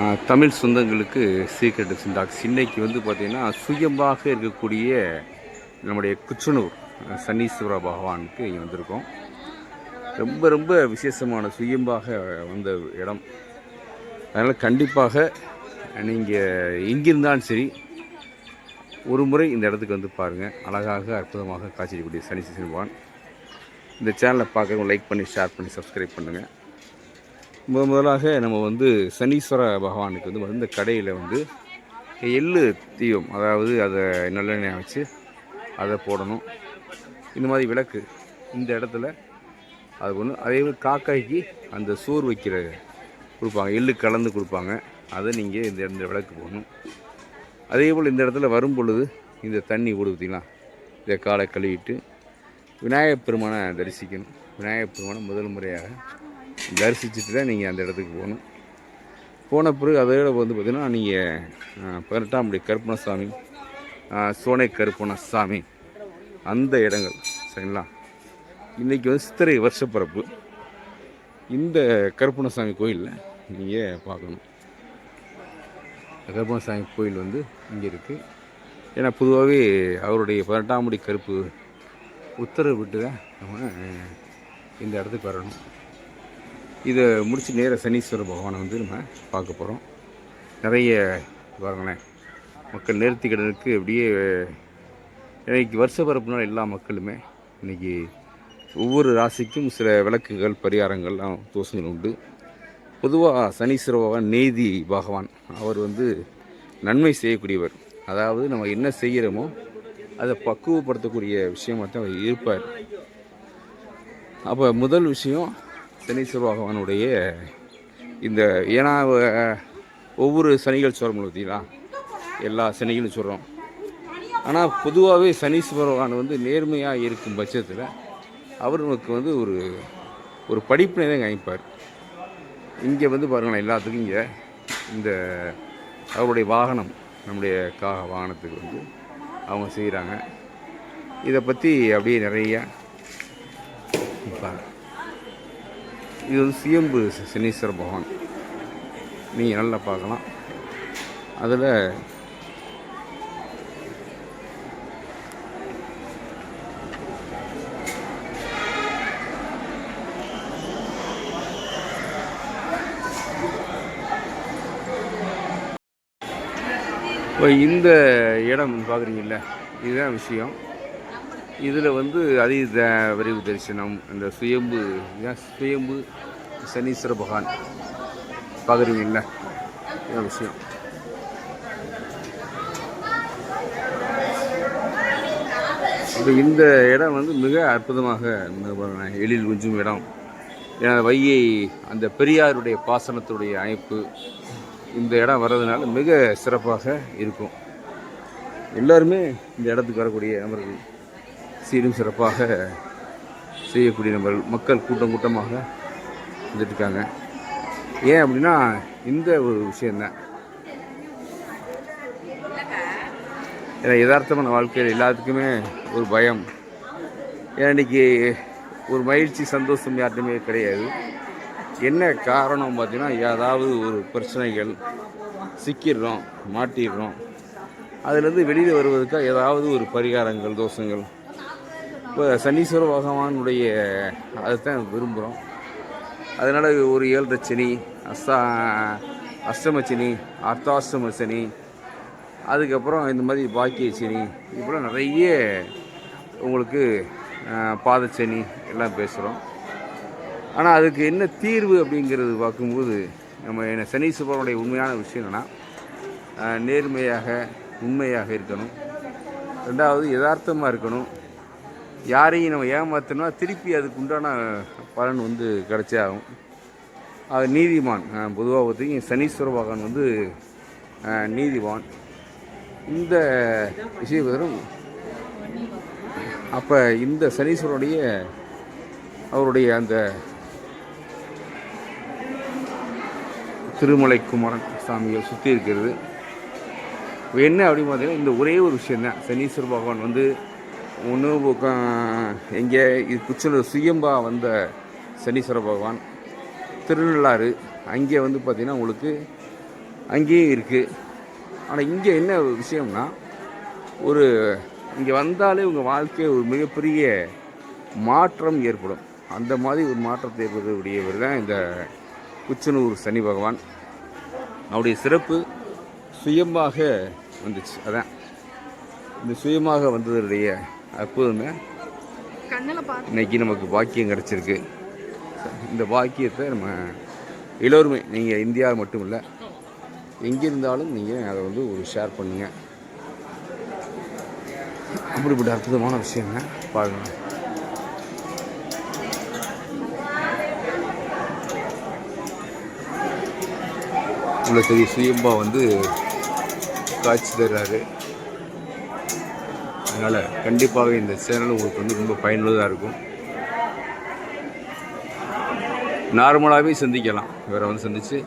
தமிழ் சொந்தங்களுக்கு secret syntax இன்னைக்கு வந்து பார்த்திங்கன்னா சுயம்பாக இருக்கக்கூடிய நம்முடைய குச்சனூர் சனீஸ்வர பகவானுக்கு இங்கே வந்திருக்கோம். ரொம்ப ரொம்ப விசேஷமான சுயம்பாக வந்த இடம். அதனால் கண்டிப்பாக நீங்கள் எங்கிருந்தாலும் சரி ஒரு முறை இந்த இடத்துக்கு வந்து பாருங்கள் அழகாக அற்புதமாக காட்சியக்கூடிய சனி பகவான். இந்த சேனலை பார்க்குறவங்க லைக் பண்ணி ஷேர் பண்ணி சப்ஸ்கிரைப் பண்ணுங்கள் முதல் முதலாக நம்ம வந்து சனீஸ்வர பகவானுக்கு வந்து இந்த கடையில் வந்து எள்ளு தீபம் அதாவது அதை நல்லெண்ணெய் வச்சு அதை போடணும். இந்த மாதிரி விளக்கு இந்த இடத்துல அது ஒன்று அதே மாதிரி காக்காய்க்கு அந்த சோறு வைக்கிற கொடுப்பாங்க. எள்ளு கலந்து கொடுப்பாங்க. அதை நீங்கள் இந்த இந்த விளக்கு போடணும். அதே போல் இந்த இடத்துல வரும் பொழுது இந்த தண்ணி ஓடு இந்த இதை காலை கழுவிட்டு விநாயகப் பெருமானை தரிசிக்கணும். விநாயகப் பெருமானை முதல் முறையாக தரிசிச்சுட்டு தான் நீங்கள் அந்த இடத்துக்கு போகணும். போன பிறகு அதோட வந்து பார்த்திங்கன்னா நீங்கள் பதினெட்டாம் படி கருப்பணசாமி சோனை கருப்பணசாமி அந்த இடங்கள் சரிங்களா? இன்றைக்கி வந்து சித்திரை வருஷப்பிறப்பு இந்த கருப்பணசாமி கோயிலில் நீங்கள் பார்க்கணும். கருப்பணசாமி கோயில் வந்து இங்கே இருக்குது ஏன்னா பொதுவாகவே அவருடைய பதினெட்டாம் படி கருப்பு உத்தரவு விட்டு தான் நம்ம இந்த இடத்துக்கு வரணும். இதை முடித்து நேர சனீஸ்வர பகவானை வந்து நம்ம பார்க்க போகிறோம் நிறைய பாருங்களேன் மக்கள் நேர்த்திக்கிடனுக்கு அப்படியே இன்னைக்கு வருஷ பிறப்புனால எல்லா மக்களுமே இன்றைக்கி ஒவ்வொரு ராசிக்கும் சில விளக்குகள் பரிகாரங்கள்லாம் தோசங்கள் உண்டு. பொதுவாக சனீஸ்வர பகவான் நேதி பகவான் அவர் வந்து நன்மை செய்யக்கூடியவர். அதாவது நம்ம என்ன செய்கிறோமோ அதை பக்குவப்படுத்தக்கூடிய விஷயமாக தான் அவர் இருப்பார். அப்போ முதல் விஷயம் சனீஸ்வர பகவானுடைய இந்த ஏன்னா ஒவ்வொரு சனிகள் சொல்கிறோம் பார்த்தீங்களா எல்லா சனிகளும் சொல்கிறோம் ஆனால் பொதுவாகவே சனீஸ்வர பகவான் வந்து நேர்மையாக இருக்கும் பட்சத்தில் அவர் நமக்கு வந்து ஒரு ஒரு படிப்பினை தான் காமிப்பார். இங்கே வந்து பாருங்களேன் எல்லாத்துக்கும் இங்கே இந்த அவருடைய வாகனம் நம்முடைய கா வாகனத்துக்கு வந்து அவங்க செய்கிறாங்க இதை பற்றி அப்படியே நிறைய பாருங்கள் இது வந்து சுயம்பு சனீஸ்வர பகவான். நீங்கள் நல்லா பார்க்கலாம். அதில் இப்போ இந்த இடம் பார்க்குறீங்கல்ல? இதுதான் விஷயம். இதில் வந்து அதீத விரைவு தரிசனம் இந்த சுயம்பு சுயம்பு சனீஸ்வர பகவான். பார்க்குறீங்கல்ல விஷயம். இப்போ இந்த இடம் வந்து மிக அற்புதமாக எழில் கொஞ்சம் இடம். ஏன்னா வையை அந்த பெரியாருடைய பாசனத்துடைய அமைப்பு இந்த இடம் வர்றதுனால மிக சிறப்பாக இருக்கும். எல்லாருமே இந்த இடத்துக்கு வரக்கூடிய நபர்கள். சீரும் சிறப்பாக செய்யக்கூடிய நபர்கள் மக்கள் கூட்டம் கூட்டமாக வந்துட்டுருக்காங்க. ஏன் அப்படின்னா இந்த ஒரு விஷயந்தான் ஏன்னா யதார்த்தமான வாழ்க்கையில் எல்லாத்துக்குமே ஒரு பயம். ஏன்னா இன்னைக்கு ஒரு மகிழ்ச்சி சந்தோஷம் யார்ட்டுமே கிடையாது. என்ன காரணம் பார்த்திங்கன்னா ஏதாவது ஒரு பிரச்சனைகள் சிக்கிடுறோம் மாட்டிடுறோம். அதுலேருந்து வெளியில் வருவதற்காக ஏதாவது ஒரு பரிகாரங்கள் தோஷங்கள் இப்போ சனீஸ்வர பகவானுடைய அதுதான் விரும்புகிறோம் அதனால் ஒரு ஏழரை சனி அஸ்தா அஷ்டம சனி அர்த்தாஷ்டம சனி அதுக்கப்புறம் இந்த மாதிரி பாக்கிய சனி இப்படிலாம் நிறைய உங்களுக்கு பாதச்சனி எல்லாம் பேசுகிறோம் ஆனால் அதுக்கு என்ன தீர்வு அப்படிங்கிறது பார்க்கும்போது நம்ம என்ன சனீஸ்வரனுடைய உண்மையான விஷயம் என்னென்னா நேர்மையாக உண்மையாக இருக்கணும். ரெண்டாவது யதார்த்தமாக இருக்கணும். யாரையும் நம்ம ஏமாற்றினோம்னா திருப்பி அதுக்கு உண்டான பலன் வந்து கிடச்சே ஆகும். அது நீதிமான் பொதுவாக பார்த்தீங்க சனீஸ்வர பகவான் வந்து நீதிவான் இந்த விஷயம் அப்போ இந்த சனீஸ்வரனுடைய அவருடைய அந்த திருமலை குமரன் சாமிகள் சுற்றி இருக்கிறது. என்ன அப்படின்னு பார்த்தீங்கன்னா இந்த ஒரே ஒரு விஷயந்தான் சனீஸ்வர பகவான் வந்து ஒன்று எங்கே இது குச்சலூர் சுயம்பா வந்த சனீஸ்வர பகவான். திருநள்ளாறு அங்கே வந்து பார்த்திங்கன்னா உங்களுக்கு அங்கேயும் இருக்குது ஆனால் இங்கே என்ன விஷயம்னா ஒரு இங்கே வந்தாலே உங்கள் வாழ்க்கையை ஒரு மிகப்பெரிய மாற்றம் ஏற்படும். அந்த மாதிரி ஒரு மாற்றத்தை ஏற்படுத்தக்கூடியவர் தான் இந்த குச்சனூர் சனி பகவான். அவருடைய சிறப்பு சுயமாக வந்துச்சு. அதான். இந்த சுயமாக வந்ததுடைய அற்புதமே இன்னைக்கு நமக்கு பாக்கியம் கிடச்சிருக்கு. இந்த பாக்கியத்தை நம்ம எல்லோருமே நீங்கள் இந்தியா மட்டும் இல்லை எங்கே இருந்தாலும் நீங்கள் அதை வந்து ஒரு ஷேர் பண்ணுங்கள் அப்படிப்பட்ட அற்புதமான விஷயங்க. பாருங்க. உள்ள சரி சுயம்பா வந்து காட்சி தர்றாரு. அதனால் கண்டிப்பாக இந்த சேனல் உங்களுக்கு வந்து ரொம்ப பயனுள்ளதாக இருக்கும். நார்மலாகவே சந்திக்கலாம். இவரை வந்து சந்தித்து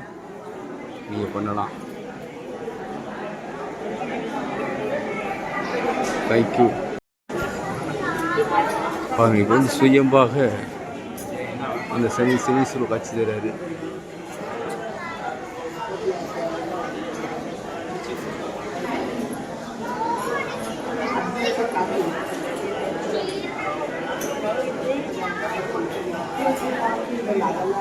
நீங்கள் பண்ணலாம். தேங்க்யூ பாருங்க இப்போ வந்து சுயம்பாக அந்த சனி சனீஸ்வரர் காட்சி தர்றாரு 第一，第二，第三，第四，第五，第六，第七，第八，第九，第十。